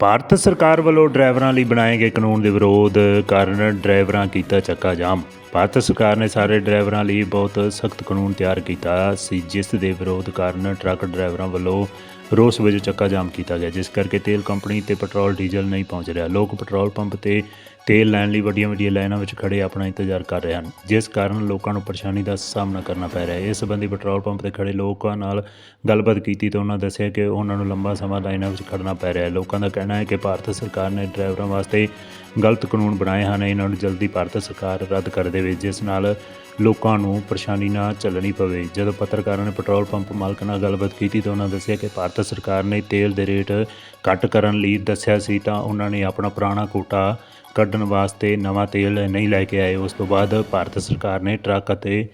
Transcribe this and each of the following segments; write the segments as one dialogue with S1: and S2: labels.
S1: ਭਾਰਤ ਸਰਕਾਰ ਵੱਲੋਂ ਡਰਾਈਵਰਾਂ ਲਈ ਬਣਾਏ ਗਏ ਕਾਨੂੰਨ ਦੇ ਵਿਰੋਧ ਕਾਰਨ ਡਰਾਈਵਰਾਂ ਕੀਤਾ ਚੱਕਾ ਜਾਮ। ਭਾਰਤ ਸਰਕਾਰ ਨੇ ਸਾਰੇ ਡਰਾਈਵਰਾਂ ਲਈ ਬਹੁਤ ਸਖਤ ਕਾਨੂੰਨ ਤਿਆਰ ਕੀਤਾ ਸੀ, ਜਿਸ ਦੇ ਵਿਰੋਧ ਕਾਰਨ ਟਰੱਕ ਡਰਾਈਵਰਾਂ ਵੱਲੋਂ ਰੋਸ ਵਜੋਂ ਚੱਕਾ ਜਾਮ ਕੀਤਾ ਗਿਆ, ਜਿਸ ਕਰਕੇ ਤੇਲ ਕੰਪਨੀ ਤੇ ਪੈਟਰੋਲ, ਡੀਜ਼ਲ ਨਹੀਂ ਪਹੁੰਚ ਰਿਹਾ। ਲੋਕ ਪੈਟਰੋਲ ਪੰਪ ਤੇ ਤੇਲ ਲੈਣ ਲਈ ਵੱਡੀਆਂ ਵੱਡੀਆਂ ਲਾਈਨਾਂ ਵਿੱਚ ਖੜੇ ਆਪਣਾ ਇੰਤਜ਼ਾਰ ਕਰ ਰਹੇ ਹਨ, ਜਿਸ ਕਾਰਨ ਲੋਕਾਂ ਨੂੰ ਪਰੇਸ਼ਾਨੀ ਦਾ ਸਾਹਮਣਾ ਕਰਨਾ ਪੈ ਰਿਹਾ ਹੈ। ਇਸ ਸੰਬੰਧੀ ਪੈਟਰੋਲ ਪੰਪ ਤੇ ਖੜੇ ਲੋਕਾਂ ਨਾਲ ਗੱਲਬਾਤ ਕੀਤੀ ਤਾਂ ਉਹਨਾਂ ਦੱਸਿਆ ਕਿ ਉਹਨਾਂ ਨੂੰ ਲੰਬਾ ਸਮਾਂ ਲਾਈਨਾਂ ਵਿੱਚ ਖੜਨਾ ਪੈ ਰਿਹਾ ਹੈ। ਲੋਕਾਂ ਦਾ ਕਹਿਣਾ ਹੈ ਕਿ ਭਾਰਤ ਸਰਕਾਰ ਨੇ ਡਰਾਈਵਰਾਂ ਵਾਸਤੇ ਗਲਤ ਕਾਨੂੰਨ ਬਣਾਏ ਹਨ। ਇਹਨਾਂ ਨੂੰ ਜਲਦੀ ਭਾਰਤ ਸਰਕਾਰ ਰੱਦ ਕਰ ਦੇਵੇ, ਜਿਸ ਨਾਲ ਲੋਕਾਂ ਨੂੰ ਪਰੇਸ਼ਾਨੀ ਨਾ ਝੱਲਣੀ ਪਵੇ। ਜਦੋਂ ਪੱਤਰਕਾਰਾਂ ਨੇ ਪੈਟਰੋਲ ਪੰਪ ਮਾਲਕ ਨਾਲ ਗੱਲਬਾਤ ਕੀਤੀ ਤਾਂ ਉਹਨਾਂ ਦੱਸਿਆ ਕਿ ਭਾਰਤ ਸਰਕਾਰ ਨੇ ਤੇਲ ਦੇ ਰੇਟ ਘੱਟ ਕਰਨ ਲਈ ਦੱਸਿਆ ਸੀ ਤਾਂ ਉਹਨਾਂ ਨੇ ਆਪਣਾ ਪੁਰਾਣਾ ਕੋਟਾ ਕੱਢਣ ਵਾਸਤੇ ਨਵਾਂ ਤੇਲ ਨਹੀਂ ਲੈ ਕੇ ਆਏ। ਉਸ ਤੋਂ ਬਾਅਦ ਭਾਰਤ ਸਰਕਾਰ ਨੇ ਟਰੱਕ ਅਤੇ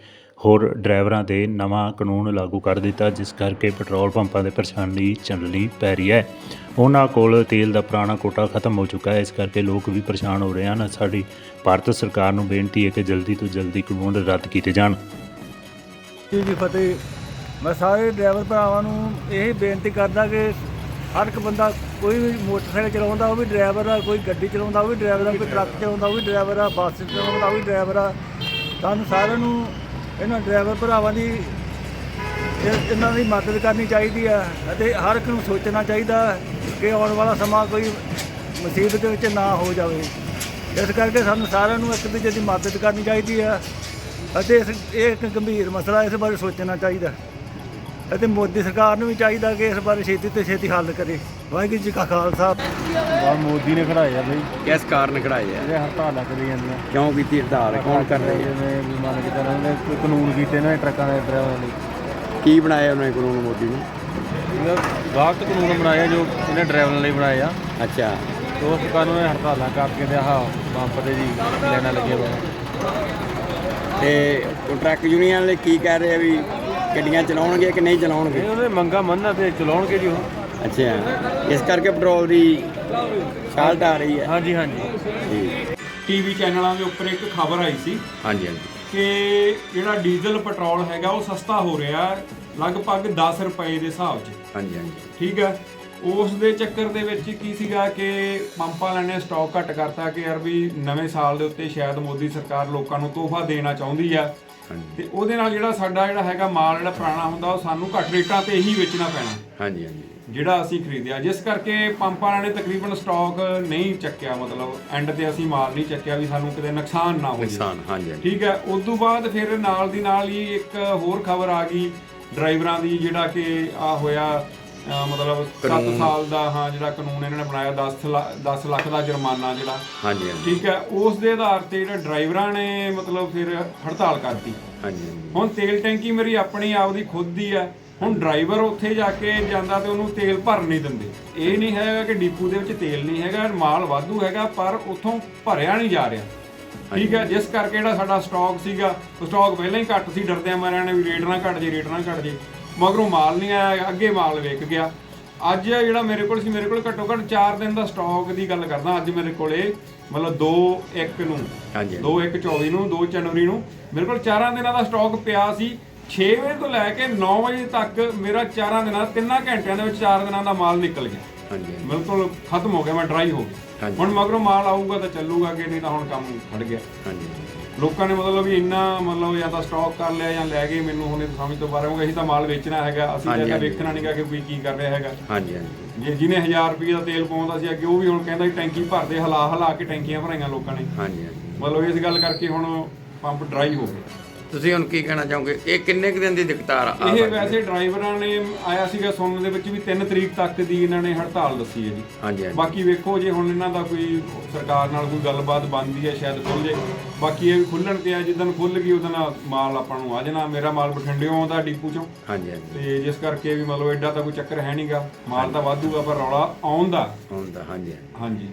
S1: ਹੋਰ ਡਰਾਈਵਰਾਂ ਦੇ ਨਵਾਂ ਕਾਨੂੰਨ ਲਾਗੂ ਕਰ ਦਿੱਤਾ, ਜਿਸ ਕਰਕੇ ਪੈਟਰੋਲ ਪੰਪਾਂ ਦੇ ਪਰੇਸ਼ਾਨੀ ਚੱਲਣੀ ਪੈ ਰਹੀ ਹੈ। ਉਹਨਾਂ ਕੋਲ ਤੇਲ ਦਾ ਪੁਰਾਣਾ ਕੋਟਾ ਖਤਮ ਹੋ ਚੁੱਕਾ ਹੈ। ਇਸ ਕਰਕੇ ਲੋਕ ਵੀ ਪਰੇਸ਼ਾਨ ਹੋ ਰਹੇ ਹਨ। ਸਾਡੀ ਭਾਰਤ ਸਰਕਾਰ ਨੂੰ ਬੇਨਤੀ ਹੈ ਕਿ ਜਲਦੀ ਤੋਂ ਜਲਦੀ ਕਾਨੂੰਨ ਰੱਦ ਕੀਤੇ ਜਾਣ।
S2: ਜੀ ਦੀ ਫਤਿਹ। ਮੈਂ ਸਾਰੇ ਡਰਾਈਵਰ ਭਰਾਵਾਂ ਨੂੰ ਇਹ ਬੇਨਤੀ ਕਰਦਾ ਕਿ ਹਰ ਇੱਕ ਬੰਦਾ ਕੋਈ ਵੀ ਮੋਟਰਸਾਈਕਲ ਚਲਾਉਂਦਾ, ਉਹ ਵੀ ਡਰਾਈਵਰ ਆ, ਕੋਈ ਗੱਡੀ ਚਲਾਉਂਦਾ, ਉਹ ਵੀ ਡਰਾਈਵਰ ਆ, ਕੋਈ ਟਰੱਕ ਚਲਾਉਂਦਾ, ਉਹ ਵੀ ਡਰਾਈਵਰ ਆ, ਬੱਸ ਚਲਾਉਂਦਾ, ਉਹ ਵੀ ਡਰਾਈਵਰ ਆ। ਸਾਨੂੰ ਸਾਰਿਆਂ ਨੂੰ ਇਹਨਾਂ ਡਰਾਈਵਰ ਭਰਾਵਾਂ ਦੀ ਇਹਨਾਂ ਦੀ ਮਦਦ ਕਰਨੀ ਚਾਹੀਦੀ ਹੈ ਅਤੇ ਹਰ ਇੱਕ ਨੂੰ ਸੋਚਣਾ ਚਾਹੀਦਾ ਕਿ ਆਉਣ ਵਾਲਾ ਸਮਾਂ ਕੋਈ ਮੁਸੀਬਤ ਵਿੱਚ ਨਾ ਹੋ ਜਾਵੇ। ਇਸ ਕਰਕੇ ਸਾਨੂੰ ਸਾਰਿਆਂ ਨੂੰ ਇੱਕ ਦੂਜੇ ਦੀ ਮਦਦ ਕਰਨੀ ਚਾਹੀਦੀ ਹੈ ਅਤੇ ਇਸ ਇਹ ਇੱਕ ਗੰਭੀਰ ਮਸਲਾ ਇਸ ਬਾਰੇ ਸੋਚਣਾ ਚਾਹੀਦਾ। ਅਤੇ ਮੋਦੀ ਸਰਕਾਰ ਨੂੰ ਵੀ ਚਾਹੀਦਾ ਕਿ ਇਸ ਬਾਰੇ ਛੇਤੀ ਤੋਂ ਛੇਤੀ ਹੱਲ ਕਰੇ। ਵਾਹਿਗੁਰੂ ਜੀ ਕਾ ਖਾਲਸਾ।
S3: ਬਾਹਰ ਮੋਦੀ ਨੇ ਖੜਾਏ ਆ ਬਈ।
S4: ਕਿਸ ਕਾਰਨ ਖੜਾਏ ਆ?
S3: ਇਹਦੇ ਹੜਤਾਲਾਂ ਕਰੀ ਜਾਂਦੀਆਂ
S4: ਕਿਉਂ ਕੀਤੀ ਹੜਤਾਲ? ਕੌਣ ਕਰ ਰਹੇ
S3: ਜਿਵੇਂ ਵੀ ਮੰਨ ਕੇ ਚੱਲੋ ਉਹਨੇ ਕੋਈ ਕਾਨੂੰਨ ਕੀਤੇ ਨੇ ਟਰੱਕਾਂ ਦੇ ਡਰਾਈਵਰਾਂ ਲਈ।
S4: ਕੀ ਬਣਾਇਆ ਉਹਨੇ ਕਾਨੂੰਨ ਮੋਦੀ ਨੇ?
S3: ਗਲਤ ਕਾਨੂੰਨ ਬਣਾਏ ਆ ਜੋ ਇਹਨੇ ਡਰਾਈਵਰਾਂ ਲਈ ਬਣਾਏ ਆ।
S4: ਅੱਛਾ।
S3: ਉਸ ਕਾਨੂੰਨ ਨੇ ਹੜਤਾਲਾਂ ਕਰਕੇ ਤੇ ਆਹ ਪੰਪ ਤੇ ਜੀ ਲੈਣਾ ਲੱਗਿਆ ਵਾ।
S4: ਤੇ ਉਹ ਟਰੱਕ ਯੂਨੀਅਨ ਵਾਲੇ ਕੀ ਕਹਿ ਰਹੇ ਆ ਵੀ ਗੱਡੀਆਂ ਚਲਾਉਣਗੇ ਕਿ ਨਹੀਂ ਚਲਾਉਣਗੇ?
S3: ਇਹ ਉਹਨੇ ਮੰਗਾ ਮੰਨਣਾ ਤੇ ਚਲਾਉਣਗੇ ਜੀ ਉਹ।
S4: ਅੱਛਾ। ਇਸ ਕਰਕੇ ਪੈਟਰੋਲ ਦੀ ਸ਼ਾਲਟ ਆ ਰਹੀ ਹੈ।
S3: ਹਾਂਜੀ ਹਾਂਜੀ।
S4: ਜੀ।
S5: ਟੀਵੀ ਚੈਨਲਾਂ ਦੇ ਉੱਪਰ ਇੱਕ ਖਬਰ ਆਈ ਸੀ
S4: ਹਾਂਜੀ ਹਾਂਜੀ।
S5: ਕਿ ਜਿਹੜਾ ਡੀਜ਼ਲ ਪੈਟਰੋਲ ਹੈਗਾ ਉਹ ਸਸਤਾ ਹੋ ਰਿਹਾ ਹੈ, ਲਗਭਗ 10 ਰੁਪਏ ਦੇ ਹਿਸਾਬ 'ਚ।
S4: ਹਾਂਜੀ ਹਾਂਜੀ।
S5: ਠੀਕ ਹੈ। ਉਸ ਦੇ ਚੱਕਰ ਦੇ ਵਿੱਚ ਕੀ ਸੀਗਾ ਕਿ ਪੰਪਾਂ ਵਾਲਿਆਂ ਨੇ ਸਟਾਕ ਘੱਟ ਕਰਤਾ ਕਿ ਯਾਰ ਵੀ ਨਵੇਂ ਸਾਲ ਦੇ ਉੱਤੇ ਸ਼ਾਇਦ ਮੋਦੀ ਸਰਕਾਰ ਲੋਕਾਂ ਨੂੰ ਤੋਹਫਾ ਦੇਣਾ ਚਾਹੁੰਦੀ ਆ। ਤੇ ਉਹਦੇ ਨਾਲ ਜਿਹੜਾ ਸਾਡਾ ਜਿਹੜਾ ਹੈਗਾ ਮਾਲ ਜਿਹੜਾ ਪੁਰਾਣਾ ਹੁੰਦਾ ਉਹ ਸਾਨੂੰ ਘੱਟ ਰੇਟਾਂ ਤੇ ਹੀ ਵੇਚਣਾ ਪੈਣਾ।
S4: ਹਾਂਜੀ ਹਾਂਜੀ।
S5: ਜਿਹੜਾ ਅਸੀਂ ਖਰੀਦਿਆ। ਜਿਸ ਕਰਕੇ ਪੰਪਾਂ ਵਾਲਿਆਂ ਨੇ ਤਕਰੀਬਨ ਸਟਾਕ ਨਹੀਂ ਚੱਕਿਆ ਮਤਲਬ ਐਂਡ ਤੇ ਅਸੀਂ ਮਾਲ ਨਹੀਂ ਚੱਕਿਆ ਵੀ ਸਾਨੂੰ ਕਿਤੇ ਨੁਕਸਾਨ ਨਾ ਹੋ ਜਾਵੇ
S4: ਨੁਕਸਾਨ ਹਾਂਜੀ
S5: ਠੀਕ ਹੈ ਉਸ ਤੋਂ ਬਾਅਦ ਫਿਰ ਨਾਲ ਦੀ ਨਾਲ ਹੀ ਇੱਕ ਹੋਰ ਖਬਰ ਆ ਗਈ। ਡਰਾਈਵਰਾਂ ਦੀ ਜਿਹੜਾ ਕਿ ਆ ਹੋਇਆ ਮਤਲਬ 7 ਸਾਲ ਦਾ ਹਾਂ ਜਿਹੜਾ ਕਾਨੂੰਨ ਇਹਨਾਂ ਨੇ ਬਣਾਇਆ 10 10 ਲੱਖ ਦਾ ਜੁਰਮਾਨਾ ਜਿਹੜਾ।
S4: ਹਾਂਜੀ ਹਾਂਜੀ।
S5: ਠੀਕ ਹੈ ਉਸ ਦੇ ਆਧਾਰ ਤੇ ਜਿਹੜਾ ਡਰਾਈਵਰਾਂ ਨੇ ਮਤਲਬ ਫਿਰ ਹੜਤਾਲ ਕਰਤੀ।
S4: ਹਾਂਜੀ
S5: ਹੁਣ ਤੇਲ ਟੈਂਕੀ ਮੇਰੀ ਆਪਣੀ ਆਪਦੀ ਖੁਦ ਦੀ ਹੈ। ਹੁਣ ਡਰਾਈਵਰ ਉੱਥੇ ਜਾ ਕੇ ਜਾਂਦਾ ਤੇ ਉਹਨੂੰ ਤੇਲ ਭਰ ਨਹੀਂ ਦਿੰਦੇ। ਇਹ ਨਹੀਂ ਹੈਗਾ ਕਿ ਡਿਪੂ ਦੇ ਵਿੱਚ ਤੇਲ ਨਹੀਂ ਹੈਗਾ ਮਾਲ ਵਾਧੂ ਹੈਗਾ ਪਰ ਉੱਥੋਂ ਭਰਿਆ ਨਹੀਂ ਜਾ ਰਿਹਾ। ਠੀਕ ਹੈ ਜਿਸ ਕਰਕੇ ਜਿਹੜਾ ਸਾਡਾ ਸਟਾਕ ਸੀਗਾ ਸਟਾਕ ਪਹਿਲਾਂ ਹੀ ਘੱਟ ਸੀ ਡਰਦਿਆਂ ਮਾਰਿਆਂ ਨੇ ਵੀ ਰੇਟ ਨਾ ਘਟ ਜੇ ਰੇਟ ਨਾ ਘਟ ਜੇ। ਮਗਰੋਂ ਮਾਲ ਨਹੀਂ ਆਇਆ ਅੱਗੇ ਮਾਲ ਵਿਕ ਗਿਆ। ਅੱਜ ਜਿਹੜਾ ਮੇਰੇ ਕੋਲ ਸੀ ਮੇਰੇ ਕੋਲ ਘੱਟੋ ਘੱਟ 4 ਦਿਨ ਦਾ ਸਟਾਕ ਦੀ ਗੱਲ ਕਰਦਾ ਅੱਜ ਮੇਰੇ ਕੋਲੇ ਮਤਲਬ 2 1 ਨੂੰ
S4: ਹਾਂਜੀ
S5: 2 1 24 ਨੂੰ 2 ਜਨਵਰੀ ਨੂੰ ਮੇਰੇ ਕੋਲ 4 ਦਿਨਾਂ ਦਾ ਸਟਾਕ ਪਿਆ ਸੀ। 6 ਵਜੇ ਤੋਂ ਲੈ ਕੇ 9 ਵਜੇ ਤੱਕ ਮੇਰਾ 4 ਦਿਨਾਂ 3 ਘੰਟਿਆਂ ਦੇ ਵਿੱਚ 4 ਦਿਨਾਂ ਦਾ ਮਾਲ ਨਿਕਲ ਗਿਆ।
S4: ਹਾਂਜੀ
S5: ਬਿਲਕੁਲ ਖਤਮ ਹੋ ਗਿਆ ਮੈਂ ਡਰਾਈ ਹੋ ਗਿਆ।
S4: ਹਾਂਜੀ।
S5: ਹੁਣ ਮਗਰੋਂ ਮਾਲ ਆਊਗਾ ਤਾਂ ਚੱਲੂਗਾ ਕਿ ਨਹੀਂ ਤਾਂ ਹੁਣ ਕੰਮ ਖੜ ਗਿਆ।
S4: ਹਾਂਜੀ
S5: ਲੋਕਾਂ ਨੇ ਮਤਲਬ ਵੀ ਇੰਨਾ ਮਤਲਬ ਜਾਂ ਤਾਂ ਸਟਾਕ ਕਰ ਲਿਆ ਜਾਂ ਲੈ ਗਏ ਮੈਨੂੰ ਹੁਣ ਇਹ ਸਮਝ ਤੋਂ ਬਾਹਰ ਹੋ ਗਿਆ ਅਸੀਂ ਤਾਂ ਮਾਲ ਵੇਚਣਾ ਹੈਗਾ ਅਸੀਂ ਤਾਂ। ਵੇਖਣਾ ਨਹੀਂਗਾ ਕਿ ਕੋਈ ਕੀ ਕਰ ਰਿਹਾ ਹੈਗਾ।
S4: ਹਾਂਜੀ ਹਾਂਜੀ।
S5: ਜੇ ਜਿਹਨੇ 1000 ਰੁਪਏ ਦਾ ਤੇਲ ਪਾਉਂਦਾ ਸੀ ਅੱਗੇ ਉਹ ਵੀ ਹੁਣ ਕਹਿੰਦਾ ਵੀ ਟੈਂਕੀ ਭਰਦੇ ਹਲਾ ਹਲਾ ਕੇ ਟੈਂਕੀਆਂ ਭਰਾਈਆਂ ਲੋਕਾਂ ਨੇ।
S4: ਹਾਂਜੀ ਹਾਂਜੀ।
S5: ਮਤਲਬ ਇਸ ਗੱਲ ਕਰਕੇ ਹੁਣ ਪੰਪ ਡਰਾਈ ਹੋ ਗਿਆ।
S4: ਤੁਸੀਂ ਹੁਣ ਕੀ ਕਹਿਣਾ ਚਾਹੋਗੇ? ਇਹ ਕਿੰਨੇ ਕੁ ਦਿਨ ਦੀ ਦਿੱਕਤ ਆ?
S5: ਇਹ? ਵੈਸੇ ਡਰਾਈਵਰਾਂ ਨੇ ਆਇਆ ਸੀਗਾ ਸੁਣਨ ਦੇ ਵਿੱਚ ਵੀ 3 ਤਰੀਕ ਤੱਕ ਦੀ ਇਹਨਾਂ ਨੇ ਹੜਤਾਲ ਦੱਸੀ ਹੈ ਜੀ।
S4: ਹਾਂਜੀ ਹਾਂਜੀ।
S5: ਬਾਕੀ ਵੇਖੋ ਜੇ ਹੁਣ ਇਹਨਾਂ ਦਾ ਕੋਈ ਸਰਕਾਰ ਨਾਲ ਕੋਈ ਗੱਲਬਾਤ ਬਣਦੀ ਹੈ ਸ਼ਾਇਦ ਖੁੱਲ ਜੇ। ਬਾਕੀ ਇਹ ਵੀ ਖੁੱਲਣ ਤੇ ਆ ਜਿੱਦਣ ਖੁੱਲ ਗਈ ਉਦੋਂ ਮਾਲ ਆਪਾਂ ਨੂੰ ਆ ਜਾਣਾ। ਮੇਰਾ ਮਾਲ ਬਠਿੰਡਿਓਂ ਆਉਂਦਾ ਡਿਪੂ ਚੋਂ।
S4: ਹਾਂਜੀ ਹਾਂਜੀ।
S5: ਤੇ ਜਿਸ ਕਰਕੇ ਵੀ ਮਤਲਬ ਐਡਾ ਤਾਂ ਕੋਈ ਚੱਕਰ ਹੈ ਨਹੀਂਗਾ ਮਾਲ ਤਾਂ ਵਾਧੂਗਾ ਪਰ ਰੌਲਾ ਆਉਣ ਦਾ
S4: ਹੁੰਦਾ ਹਾਂਜੀ ਹਾਂਜੀ।
S5: ਹਾਂਜੀ।